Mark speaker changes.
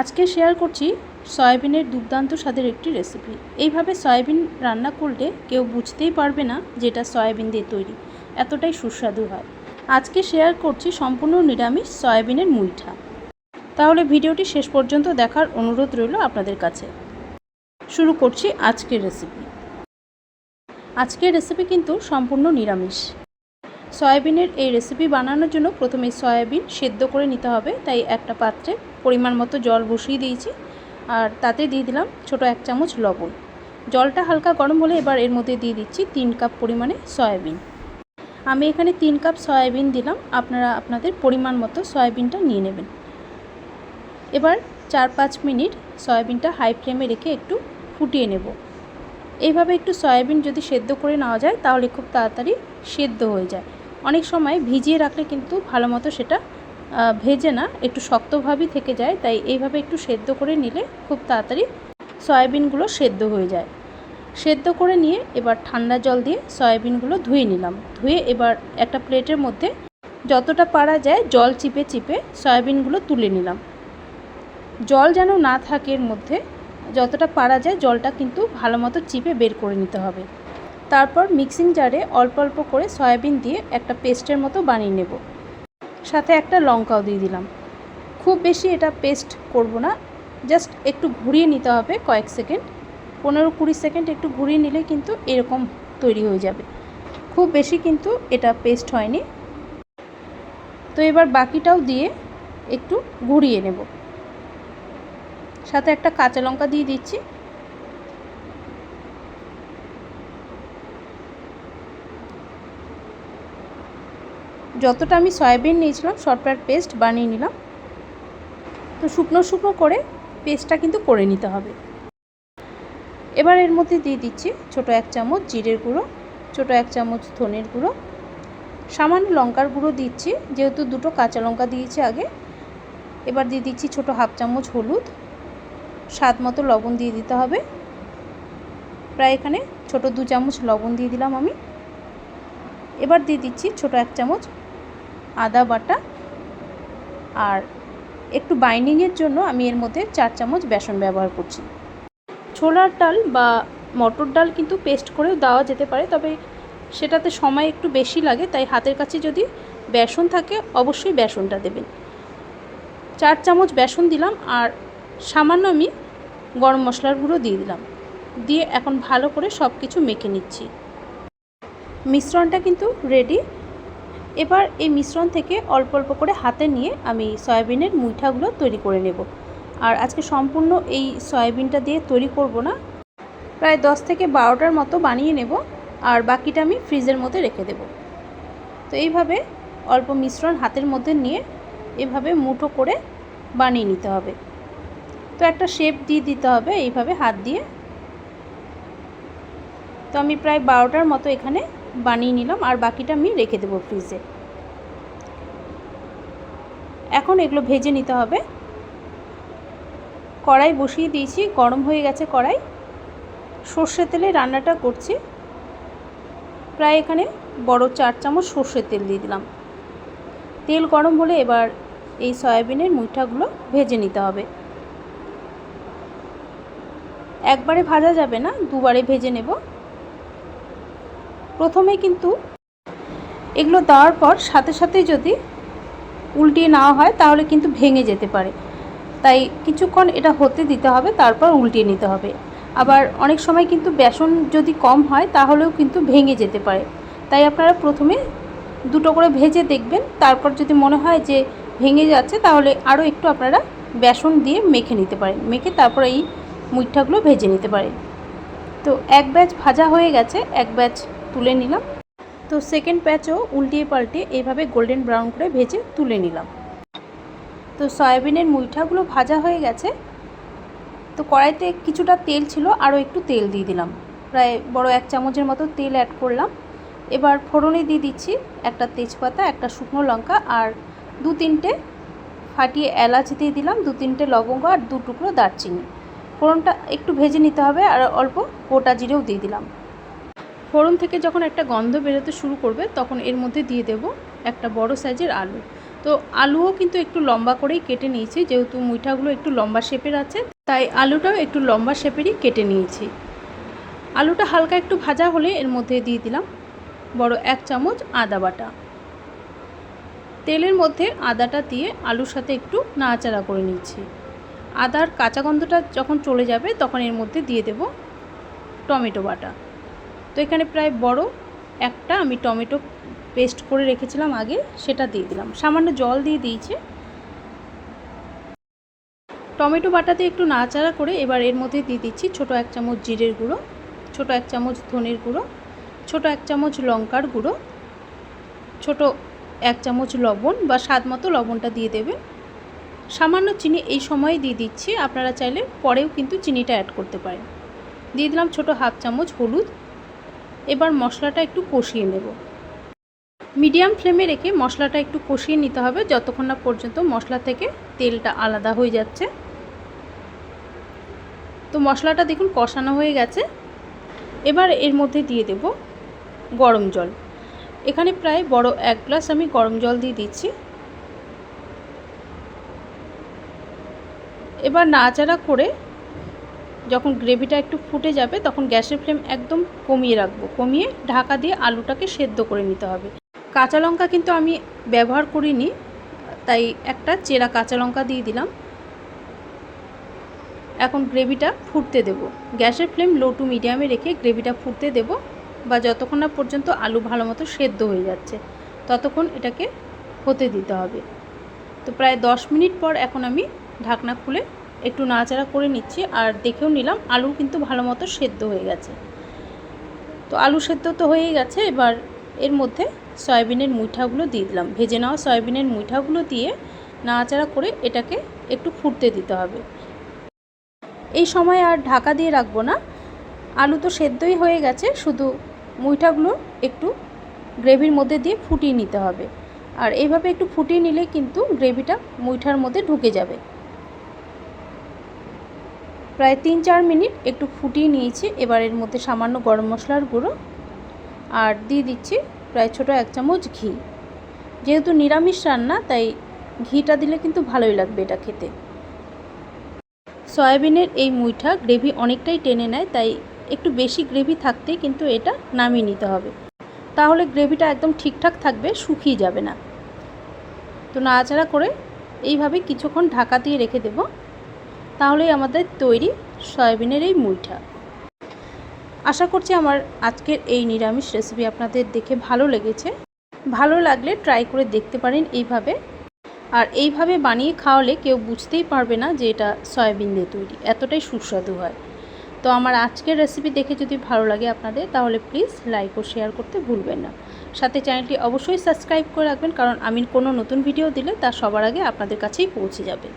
Speaker 1: আজকে শেয়ার করছি সয়াবিনের দুর্দান্ত স্বাদের একটি রেসিপি। এইভাবে সয়াবিন রান্না করলে কেউ বুঝতেই পারবে না যে এটা সয়াবিন দিয়ে তৈরি। এতটাই সুস্বাদু হয়। আজকে শেয়ার করছি সম্পূর্ণ নিরামিষ সয়াবিনের মুইঠা। তাহলে ভিডিওটি শেষ পর্যন্ত দেখার অনুরোধ রইল আপনাদের কাছে। শুরু করছি আজকের রেসিপি। আজকের রেসিপি কিন্তু সম্পূর্ণ নিরামিষ। সয়াবিনের এই রেসিপি বানানোর জন্য প্রথমে সয়াবিন সেদ্ধ করে নিতে হবে। তাই একটা পাত্রে পরিমাণ মতো জল বসিয়ে দিয়েছি। আর তাতে দিয়ে দিলাম ছোট এক চামচ লবণ। জলটা হালকা গরম হলে এবার এর মধ্যে দিয়ে দিচ্ছি তিন কাপ পরিমাণে সয়াবিন। আমি এখানে তিন কাপ সয়াবিন দিলাম। আপনারা আপনাদের পরিমাণ মতো সয়াবিনটা নিয়ে নেবেন। এবার চার পাঁচ মিনিট সয়াবিনটা হাই ফ্লেমে রেখে একটু ফুটিয়ে নেব। এইভাবে একটু সয়াবিন যদি সেদ্ধ করে নেওয়া যায়, তাহলে খুব তাড়াতাড়ি সেদ্ধ হয়ে যায়। অনেক সময় ভিজিয়ে রাখলে কিন্তু ভালো মতো সেটা ভেজে না, একটু শক্তভাবেই থেকে যায়। তাই এইভাবে একটু সেদ্ধ করে নিলে খুব তাড়াতাড়ি সয়াবিনগুলো সেদ্ধ হয়ে যায়। সেদ্ধ করে নিয়ে এবার ঠান্ডা জল দিয়ে সয়াবিনগুলো ধুয়ে নিলাম। ধুয়ে এবার একটা প্লেটের মধ্যে যতটা পারা যায় জল চিপে চিপে সয়াবিনগুলো তুলে নিলাম। জল যেন না থাকে এর মধ্যে, যতটা পারা যায় জলটা কিন্তু ভালো মতো চিপে বের করে নিতে হবে। তারপর মিক্সিং জারে অল্প অল্প করে সয়াবিন দিয়ে একটা পেস্টের মতো বানিয়ে নেব। সাথে একটা লঙ্কাও দিয়ে দিলাম। খুব বেশি এটা পেস্ট করব না, জাস্ট একটু ঘুরিয়ে নিতে হবে কয়েক সেকেন্ড। পনেরো কুড়ি সেকেন্ড একটু ঘুরিয়ে নিলে কিন্তু এরকম তৈরি হয়ে যাবে। খুব বেশি কিন্তু এটা পেস্ট হয়নি। তো এবার বাকিটাও দিয়ে একটু ঘুরিয়ে নেব। সাথে একটা কাঁচা লঙ্কা দিয়ে দিচ্ছি। যতটা আমি সয়াবিন নিয়েছিলাম, শর্টকাট পেস্ট বানিয়ে নিলাম। তো শুকনো শুকনো করে পেস্টটা কিন্তু করে নিতে হবে। এবার এর মধ্যে দিয়ে দিচ্ছি ছোট এক চামচ জিরের গুঁড়ো, ছোট এক চামচ ধনের গুঁড়ো। সামান্য লঙ্কার গুঁড়ো দিচ্ছি, যেহেতু দুটো কাঁচা লঙ্কা দিয়েছি আগে। এবার দিয়ে দিচ্ছি ছোট হাফ চামচ হলুদ। স্বাদ মতো লবণ দিয়ে দিতে হবে। প্রায় এখানে ছোট দু চামচ লবণ দিয়ে দিলাম আমি। এবার দিয়ে দিচ্ছি ছোট এক চামচ আদা বাটা আর একটু বাইন্ডিংয়ের জন্য আমি এর মধ্যে চার চামচ বেসন ব্যবহার করছি। ছোলার ডাল বা মটর ডাল কিন্তু পেস্ট করেও দেওয়া যেতে পারে, তবে সেটাতে সময় একটু বেশি লাগে, তাই হাতের কাছে যদি বেসন থাকে অবশ্যই বেসনটা দেবেন। চার চামচ বেসন দিলাম আর সামান্য আমি গরম মশলার গুঁড়ো দিয়ে দিলাম। দিয়ে এখন ভালো করে সব কিছু মেখে নিচ্ছি। মিশ্রণটা কিন্তু রেডি এবার এই মিশ্রণ থেকে অল্প অল্প করে হাতে নিয়ে আমি সয়াবিনের মুইঠাগুলো তৈরি করে নেব। আর আজকে সম্পূর্ণ এই সয়াবিনটা দিয়ে তৈরি করব না। প্রায় দশ থেকে বারোটার মতো বানিয়ে নেব আর বাকিটা আমি ফ্রিজের মধ্যে রেখে দেব। তো এইভাবে অল্প মিশ্রণ হাতের মধ্যে নিয়ে এভাবে মুঠো করে বানিয়ে নিতে হবে। তো একটা শেপ দিয়ে দিতে হবে এইভাবে হাত দিয়ে। তো আমি প্রায় বারোটার মতো এখানে বানিয়ে নিলাম আর বাকিটা আমি রেখে দেবো ফ্রিজে। এখন এগুলো ভেজে নিতে হবে। কড়াই বসিয়ে দিয়েছি, গরম হয়ে গেছে কড়াই। সর্ষে তেলে রান্নাটা করছি। প্রায় এখানে বড় চার চামচ সর্ষের তেল দিয়ে দিলাম। তেল গরম হলে এবার এই সয়াবিনের মুঠাগুলো ভেজে নিতে হবে। একবারে ভাজা যাবে না, দুবারে ভেজে নেব। প্রথমে কিন্তু এগুলো দেওয়ার পর সাথে সাথে যদি উল্টিয়ে নেওয়া হয়, তাহলে কিন্তু ভেঙে যেতে পারে। তাই কিছুক্ষণ এটা হতে দিতে হবে, তারপর উল্টিয়ে নিতে হবে। আবার অনেক সময় কিন্তু বেসন যদি কম হয়, তাহলেও কিন্তু ভেঙে যেতে পারে। তাই আপনারা প্রথমে দুটো করে ভেজে দেখবেন। তারপর যদি মনে হয় যে ভেঙে যাচ্ছে, তাহলে আরও একটু আপনারা বেসন দিয়ে মেখে নিতে পারেন। মেখে তারপর এই মুইঠাগুলো ভেজে নিতে পারেন। তো এক ব্যাচ ভাজা হয়ে গেছে। এক ব্যাচ তুলে নিলাম। তো সেকেন্ড প্যাচও উল্টিয়ে পাল্টে এইভাবে গোল্ডেন ব্রাউন করে ভেজে তুলে নিলাম। তো সয়াবিনের মুইঠাগুলো ভাজা হয়ে গেছে। তো কড়াইতে কিছুটা তেল ছিল, আরও একটু তেল দিয়ে দিলাম। প্রায় বড় এক চামচের মতো তেল অ্যাড করলাম। এবার ফোড়নে দিয়ে দিচ্ছি একটা তেজপাতা, একটা শুকনো লঙ্কা আর দু তিনটে ফাটিয়ে এলাচ দিয়ে দিলাম, দু তিনটে লবঙ্গ আর দু টুকরো দারচিনি। ফোড়নটা একটু ভেজে নিতে হবে আর অল্প গোটা জিরেও দিয়ে দিলাম। ফোড়ন থেকে যখন একটা গন্ধ বেরোতে শুরু করবে, তখন এর মধ্যে দিয়ে দেব একটা বড় সাইজের আলু। তো আলুও কিন্তু একটু লম্বা করেই কেটে নিয়েছি, যেহেতু মুইঠাগুলো একটু লম্বা শেপের আছে, তাই আলুটাও একটু লম্বা শেপেরই কেটে নিয়েছি। আলুটা হালকা একটু ভাজা হলে এর মধ্যে দিয়ে দিলাম বড় এক চামচ আদা বাটা। তেলের মধ্যে আদাটা দিয়ে আলুর সাথে একটু নাড়াচাড়া করে নিচ্ছি। আদার কাঁচা গন্ধটা যখন চলে যাবে, তখন এর মধ্যে দিয়ে দেব টমেটো বাটা। তো এখানে প্রায় বড় একটা আমি টমেটো পেস্ট করে রেখেছিলাম আগে, সেটা দিয়ে দিলাম। সামান্য জল দিয়ে দিয়েছে। টমেটো বাটাতে একটু নাচাড়া করে এবার এর মধ্যে দিয়ে দিচ্ছি ছোটো এক চামচ জিরের গুঁড়ো, ছোটো এক চামচ ধনের গুঁড়ো, ছোটো এক চামচ লঙ্কার গুঁড়ো, ছোটো এক চামচ লবণ বা স্বাদ মতো লবণটা দিয়ে দেবে। সামান্য চিনি এই সময়ে দিয়ে দিচ্ছি, আপনারা চাইলে পরেও কিন্তু চিনিটা অ্যাড করতে পারেন। দিয়ে দিলাম ছোটো হাফ চামচ হলুদ এবার মশলাটা একটু কষিয়ে নেব। মিডিয়াম ফ্লেমে রেখে মশলাটা একটু কষিয়ে নিতে হবে, যতক্ষণ না পর্যন্ত মশলা থেকে তেলটা আলাদা হয়ে যাচ্ছে। তো মশলাটা দেখুন কষানো হয়ে গেছে। এবার এর মধ্যে দিয়ে দেব গরম জল। এখানে প্রায় বড় এক গ্লাস আমি গরম জল দিয়ে দিচ্ছি। এবার নাড়াচাড়া করে যখন গ্রেভিটা একটু ফুটে যাবে, তখন গ্যাসের ফ্লেম একদম কমিয়ে রাখব। কমিয়ে ঢাকা দিয়ে আলুটাকে সেদ্ধ করে নিতে হবে। কাঁচা লঙ্কা কিন্তু আমি ব্যবহার করিনি, তাই একটা চেরা কাঁচা লঙ্কা দিয়ে দিলাম। এখন গ্রেভিটা ফুটতে দেব। গ্যাসের ফ্লেম লো টু মিডিয়ামে রেখে গ্রেভিটা ফুটতে দেব বা যতক্ষণ না পর্যন্ত আলু ভালো মতো সেদ্ধ হয়ে যাচ্ছে, ততক্ষণ এটাকে হতে দিতে হবে। তো প্রায় দশ মিনিট পর এখন আমি ঢাকনা খুলে একটু নাড়াচাড়া করে নিচ্ছি আর দেখেও নিলাম আলু কিন্তু ভালো মতো সেদ্ধ হয়ে গেছে। তো আলু সেদ্ধ তো হয়েই গেছে, এবার এর মধ্যে সয়াবিনের মুইঠাগুলো দিয়ে দিলাম। ভেজে নেওয়া সয়াবিনের মুইঠাগুলো দিয়ে নাড়াচাড়া করে এটাকে একটু ফুটতে দিতে হবে। এই সময় আর ঢাকা দিয়ে রাখব না। আলু তো সেদ্ধই হয়ে গেছে, শুধু মুইঠাগুলো একটু গ্রেভির মধ্যে দিয়ে ফুটিয়ে নিতে হবে। আর এইভাবে একটু ফুটিয়ে নিলে কিন্তু গ্রেভিটা মুইঠার মধ্যে ঢুকে যাবে। প্রায় তিন চার মিনিট একটু ফুটিয়ে নিয়েছি, এবার এর মধ্যে সামান্য গরম মশলার গুঁড়ো আর দিয়ে দিচ্ছি প্রায় ছোটো এক চামচ ঘি। যেহেতু নিরামিষ রান্না, তাই ঘিটা দিলে কিন্তু ভালোই লাগবে এটা খেতে। সয়াবিনের এই মুইঠা গ্রেভি অনেকটাই টেনে নেয়, তাই একটু বেশি গ্রেভি থাকতে কিন্তু এটা নামিয়ে নিতে হবে। তাহলে গ্রেভিটা একদম ঠিকঠাক থাকবে, শুকিয়ে যাবে না। তো নাড়াচাড়া করে এইভাবে কিছুক্ষণ ঢাকা দিয়ে রেখে দেব। তাহলেই আমাদের তৈরি সয়াবিনের এই মুইঠা। আশা করছি আমার আজকের এই নিরামিষ রেসিপি আপনাদের দেখে ভালো লেগেছে। ভালো লাগলে ট্রাই করে দেখতে পারেন এইভাবে। আর এইভাবে বানিয়ে খাওয়ালে কেউ বুঝতেই পারবে না যে এটা সয়াবিন দিয়ে তৈরি, এতটাই সুস্বাদু হয়। তো আমার আজকের রেসিপি দেখে যদি ভালো লাগে আপনাদের, তাহলে প্লিজ লাইক ও শেয়ার করতে ভুলবেন না। সাথে চ্যানেলটি অবশ্যই সাবস্ক্রাইব করে রাখবেন, কারণ আমি কোনো নতুন ভিডিও দিলে তা সবার আগে আপনাদের কাছেই পৌঁছে যাবে।